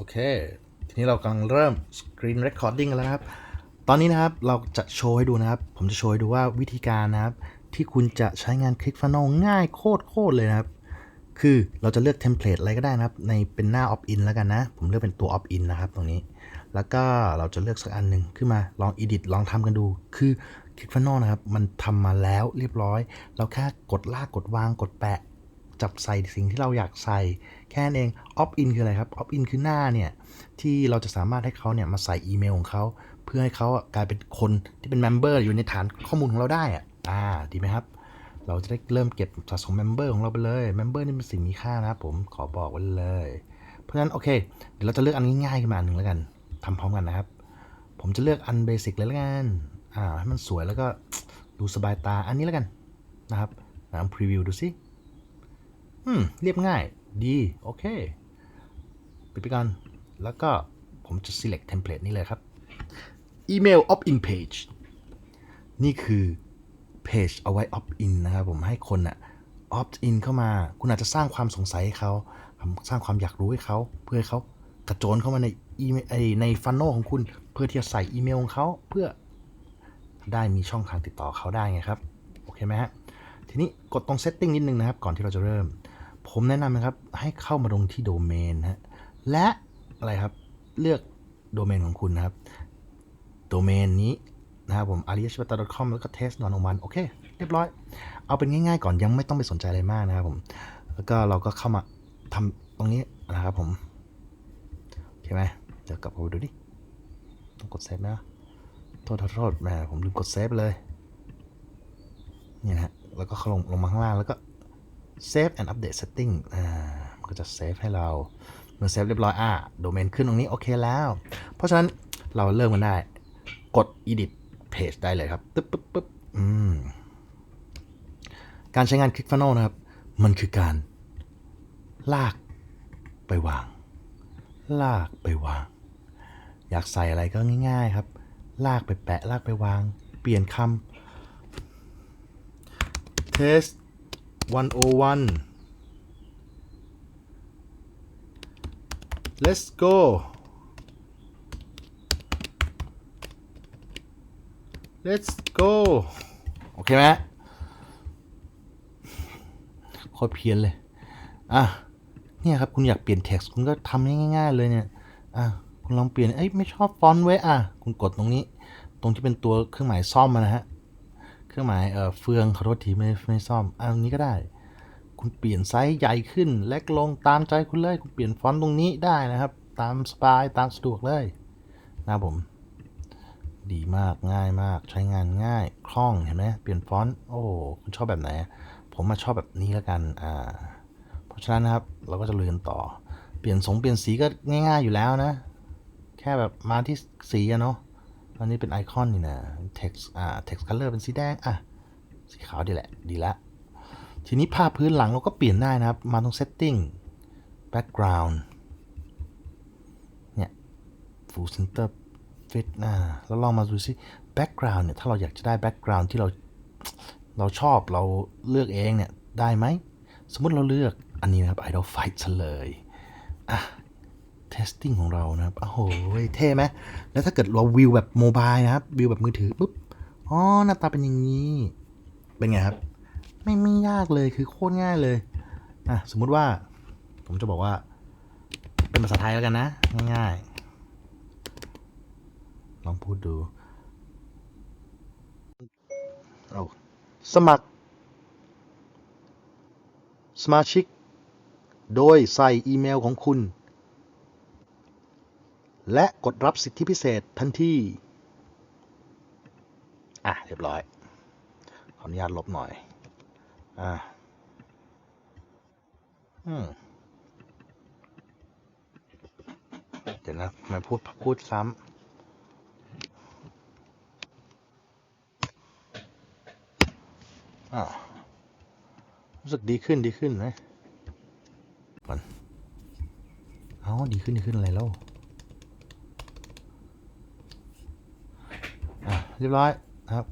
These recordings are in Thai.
โอเค ทีนี้เรากำลังเริ่ม Screen Recording แล้วนะครับ ตอนนี้นะครับเราจะโชว์ให้ดูนะครับ ผมจะโชว์ให้ดูว่าวิธีการนะครับ ที่คุณจะใช้งาน Clickfunnel ง่ายโคตรโคตรเลยนะครับ คือเราจะเลือกเทมเพลตอะไรก็ได้นะครับ ในเป็นหน้า opt-in แล้วกันนะ ผมเลือกเป็นตัว opt-in นะครับตรงนี้ แล้วก็เราจะเลือกสักอันหนึ่งขึ้นมาลอง edit ลองทำกันดู คือ Clickfunnel นะครับ มันทำมาแล้วเรียบร้อย เราแค่กดลากกดวางกดแปะ จับใส่สิ่งที่เราอยากใส่ แค่นั้นเอง opt in คืออะไรครับ opt in คือหน้าเนี่ย ที่เราจะสามารถให้เขาเนี่ยมาใส่อีเมลของเขาเพื่อให้เขากลายเป็นคนที่เป็น member อยู่ในฐานข้อมูลของเราได้อะอ่าดีไหมครับ เราจะได้เริ่มเก็บสะสม member ของเราไปเลย member นี่เป็นสิ่งมีค่านะครับผมขอบอกไว้เลย เพราะฉะนั้นโอเคเดี๋ยวเราจะเลือกอันง่ายๆขึ้นมาหนึ่งแล้วกันทำพร้อมกันนะครับ ผมจะเลือกอันเบสิกเลยแล้วกันอ่าให้มันสวยแล้วก็ดูสบายตาอันนี้แล้วกันนะครับลองพรีวิวดูสิ อืม เรียบง่าย ดี โอเคปิดไปก่อน แล้วก็ผมจะ select template นี่เลยครับ email opt-in page นี่คือ page เอาไว้ opt-in นะครับผมให้คนอะ opt-in เข้ามา คุณอาจจะสร้างความสงสัยให้เขาสร้างความอยากรู้ให้เขา เพื่อให้เขากระโจนเข้ามาในอีเมลในฟันโนของคุณ เพื่อที่จะใส่อีเมลของเขาเพื่อได้มีช่องทางติดต่อเขาได้ไงครับ โอเคไหมฮะ ทีนี้กดตรง setting นิดนึงนะครับ ก่อนที่เราจะเริ่ม ผมแนะนำนะครับให้เข้ามาลงที่โดเมนฮะและอะไรครับเลือกโดเมนของคุณนะครับ โดเมนนี้นะครับผม a r i y a s h w a t a c o m แล้วก็ test นอนวันโอเค เรียบร้อย เอาเป็นง่ายๆก่อนยังไม่ต้องไปสนใจอะไรมากนะครับผม แล้วก็เราก็เข้ามาทำตรงนี้นะครับผม โอเคไหมเดี๋ยวกลับไปดูดิ ต้องกดเซฟนะ โทษโทษแหมผมลืมกดเซฟเลย นี่นะฮะแล้วก็เข้าลงลงมาข้างล่างแล้วก็ save and update setting อ่ามันก็จะเซฟให้เราเมื่อเซฟเรียบร้อยอ่าโดเมนขึ้นตรงนี้ โอเคแล้ว เพราะฉะนั้นเราเริ่มกันได้ กด edit page ได้เลยครับปึ๊บปึ๊บปึ๊บอืมการใช้งาน Click Funnel นะครับ มันคือการ ลากไปวาง ลากไปวาง อยากใส่อะไรก็ง่าย ๆครับ ลากไปแปะ ลากไปวาง เปลี่ยนคำ test 101 let's go let's go โอเคไหมโคตรเพี้ยนเลย อะ เนี่ยครับ คุณอยากเปลี่ยน text คุณก็ทำง่ายๆเลยเนี่ย อะ คุณลองเปลี่ยน เอ้ย ไม่ชอบฟอนต์ไว้ อะ คุณกดตรงนี้ ตรงที่เป็นตัวเครื่องหมายซ่อมนะฮะ เครื่องหมายเอ่อเฟืองขอโทษทีไม่ไม่ซ่อมอันนี้ก็ได้ คุณเปลี่ยนไซส์ใหญ่ขึ้น เล็กลงตามใจคุณเลยคุณเปลี่ยนฟอนต์ตรงนี้ได้นะครับ ตามสบายตามสะดวกเลยนะครับผม ดีมากง่ายมากใช้งานง่ายคล่องเห็นไหมเปลี่ยนฟอนต์โอ้คุณชอบแบบไหน ผมมาชอบแบบนี้แล้วกันอ่าเพราะฉะนั้นนะครับเราก็จะเรียนต่อ เปลี่ยนสงเปลี่ยนสีก็ง่าย ๆอยู่แล้วนะ แค่แบบมาที่สีอะเนาะ อันนี้เป็นไอคอนนี่นะ text อ่า text color เป็นสีแดง อะ สีขาวดีแหละ ดีละ ทีนี้ภาพพื้นหลังเราก็เปลี่ยนได้นะครับ มาตรง setting background เนี่ย full center fit อ่าแล้วลองมาดูซิ background เนี่ย ถ้าเราอยากจะได้ background ที่เรา เราชอบ เราเลือกเองเนี่ย ได้ไหม สมมติเราเลือกอันนี้นะครับ idol fight เลย อะ testing ของเรานะครับโอ้โหเท่ไหมแล้วถ้าเกิดเราวิวแบบโมบายนะครับ วิวแบบมือถือปุ๊บอ๋อหน้าตาเป็นอย่างนี้ เป็นไงครับ ไม่ไม่ยากเลยคือโคตรง่ายเลยอะสมมุติว่า ผมจะบอกว่า เป็นภาษาไทยแล้วกันนะ ง่ายๆ ลองพูดดูเอาสมัคร สมาชิก โดยใส่อีเมลของคุณ และกดรับสิทธิพิเศษทันทีอะ เรียบร้อย ขออนุญาตลบหน่อย อะอืมเดี๋ยวนะไมาพูดพูดซ้ำอ่ารู้สึกดีขึ้นดีขึ้นไหมก่อนเอาดีขึ้นดีขึ้นอะไรแล้ว เรียบร้อยครับ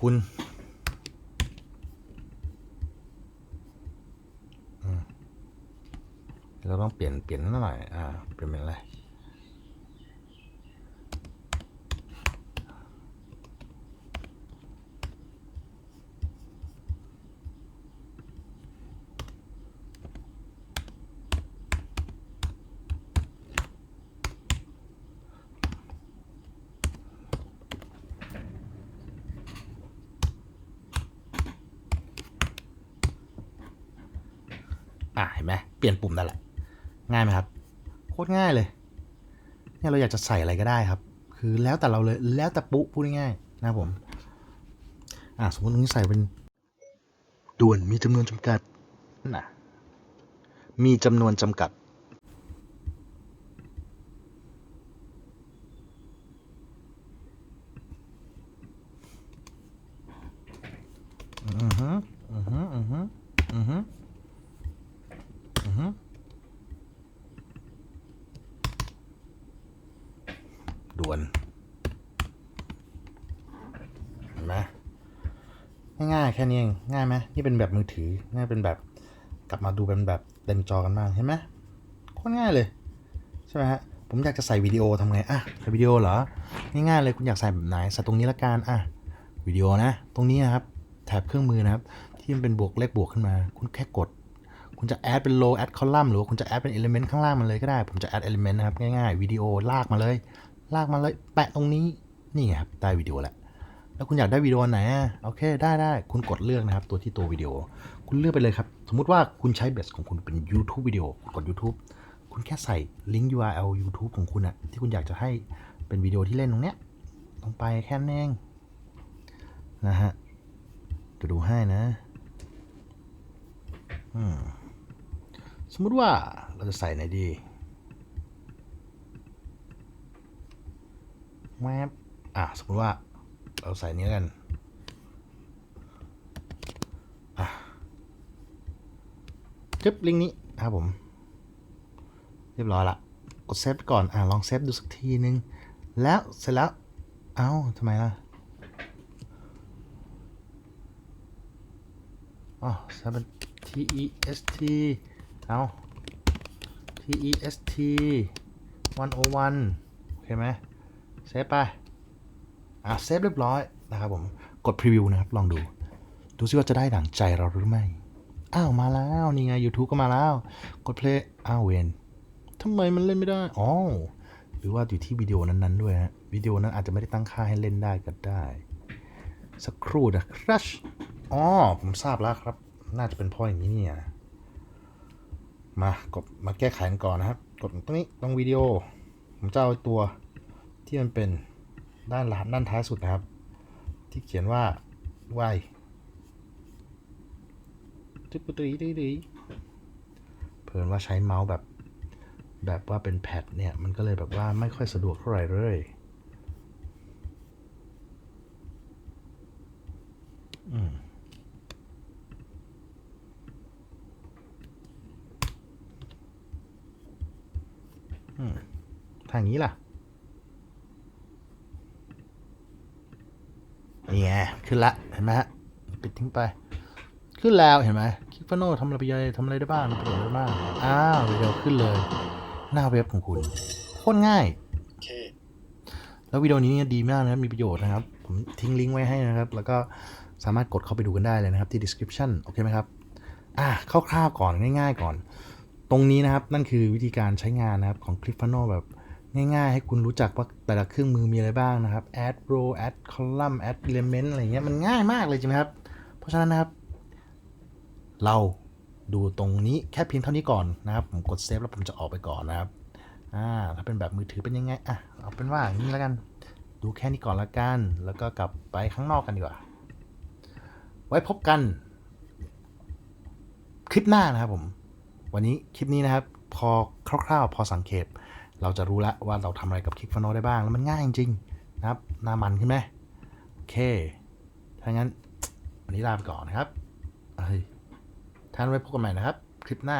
คุณเราต้องเปลี่ยนเปลี่ยนหน่อย อ่า เปลี่ยนเป็นอะไร อะเห็นไหมเปลี่ยนปุ่มนั่นแหละ ง่ายไหมครับ โคตรง่ายเลย เนี่ยเราอยากจะใส่อะไรก็ได้ครับ คือแล้วแต่เราเลย แล้วแต่ปุ๊พูดง่ายๆนะผม อะสมมติตรงนี้ใส่เป็นด่วนมีจำนวนจำกัดนะมีจำนวนจำกัด อือฮึอือฮึอือฮึอือฮึอือฮึ ด่วนเห็นไหมง่ายๆแค่นี้เองง่ายไหมนี่เป็นแบบมือถือง่ายเป็นแบบกลับมาดูเป็นแบบเต็มจอกันบ้างเห็นไหมโคตรง่ายเลยใช่ไหมฮะผมอยากจะใส่วิดีโอทำไงอะใส่วิดีโอเหรอง่ายๆเลยคุณอยากใส่แบบไหนใส่ตรงนี้ละกันอะวิดีโอนะ ตรงนี้นะครับแถบเครื่องมือนะครับ ที่มันเป็นบวกเลขบวกขึ้นมา คุณแค่กด คุณจะแอดเป็น row add column หรือว่าคุณจะแอดเป็น element ข้างล่างมันเลยก็ได้ ผมจะ add element นะครับ ง่ายๆวิดีโอลากมาเลย ลากมาเลยแปะตรงนี้นี่ไงครับได้วิดีโอแล้วแล้วคุณอยากได้วิดีโอไหนอะโอเคได้ได้คุณกดเลือกนะครับ ตัวที่ตัววิดีโอ คุณเลือกไปเลยครับ สมมุติว่าคุณใช้เบสของคุณเป็น YouTube วิดีโอกด YouTube คุณแค่ใส่ลิงก์ URL YouTube ของคุณอะที่คุณอยากจะให้เป็นวิดีโอที่เล่นตรงเนี้ยลงไปแค่นั้นเองนะฮะจะดูให้นะอืมสมมุติว่าเราจะใส่ไหนดี แมปอะสมมติว่าเราใส่นี้กันอะจึ๊บลิงก์นี้นะครับผม เรียบร้อยละกดเซฟไปก่อนอะลองเซฟดูสักทีนึง แล้วเสร็จแล้วเอ้าทำไมล่ะอ๋อใช้เป็น T E S T เอา T E S T 101โอเคไหม เซฟไป อะเซฟเรียบร้อยนะครับผมกดพรีวิวนะครับ ลองดู ดูซิว่าจะได้ดั่งใจเราหรือไม่ อ้าวมาแล้ว นี่ไง YouTube ก็มาแล้ว กดเพลย์อ้าวเวนทำไมมันเล่นไม่ได้ อ๋อ หรือว่าอยู่ที่วิดีโอนั้นๆด้วยฮะ วิดีโอนั้นอาจจะไม่ได้ตั้งค่าให้เล่นได้ก็ได้ สักครู่นะครับอ๋อ ผมทราบแล้วครับ น่าจะเป็นเพราะอย่างนี้เนี่ย มากดมาแก้ไขกันก่อนนะครับ กดตรงนี้ตรงวิดีโอ ผมจะเอาตัว ที่มันเป็นด้านหลังด้านท้ายสุดนะครับ ที่เขียนว่า y ตึ๊ดตึ๊ดตึ๊ดตึ๊ดตึ๊ดเพิ่นว่าใช้เมาส์แบบ แบบว่าเป็นแพดเนี่ย มันก็เลยแบบว่าไม่ค่อยสะดวกเท่าไหร่เลยอืมอืมทางนี้ล่ะ นี่ไงขึ้นละเห็นไหมฮะปิดทิ้งไป ขึ้นแล้วเห็นไหมคิกฟโนทำอะไรไปยังทำอะไรได้บ้างทำอะไรได้บ้างอ้าววิดีโอขึ้นเลย หน้าเว็บของคุณโคตรง่ายแล้ววิดีโอนี้เนี่ยดีมากนะครับ มีประโยชน์นะครับ ผมทิ้งลิงก์ไว้ให้นะครับ แล้วก็สามารถกดเข้าไปดูกันได้เลยนะครับที่ description โอเคไหมครับ อะคร่าวๆก่อนง่าย ๆ ก่อน ตรงนี้นะครับนั่นคือวิธีการใช้งานนะครับของ Clifano แบบ ง่ายๆ ให้คุณรู้จักว่าแต่ละเครื่องมือมีอะไรบ้างนะครับ add row add column add element อะไรเงี้ยมันง่ายมากเลยใช่ไหมครับ เพราะฉะนั้นนะครับ เราดูตรงนี้แค่เพียงเท่านี้ก่อนนะครับ ผมกดเซฟแล้วผมจะออกไปก่อนนะครับอ่าถ้าเป็นแบบมือถือเป็นยังไงอะเอาเป็นว่าอย่างนี้แล้วกัน ดูแค่นี้ก่อนละกัน แล้วก็กลับไปข้างนอกกันดีกว่า ไว้พบกัน คลิปหน้านะครับผม วันนี้คลิปนี้นะครับ พอคร่าวๆ พอสังเกต เราจะรู้แล้วว่าเราทำอะไรกับคลิกฟโนได้บ้าง แล้วมันง่ายจริงๆนะครับหน้ามันขึ้นไหมโอเค ถ้างั้นวันนี้ลาไปก่อนนะครับเฮ้ยท่านไว้พบกันใหม่นะครับ คลิปหน้า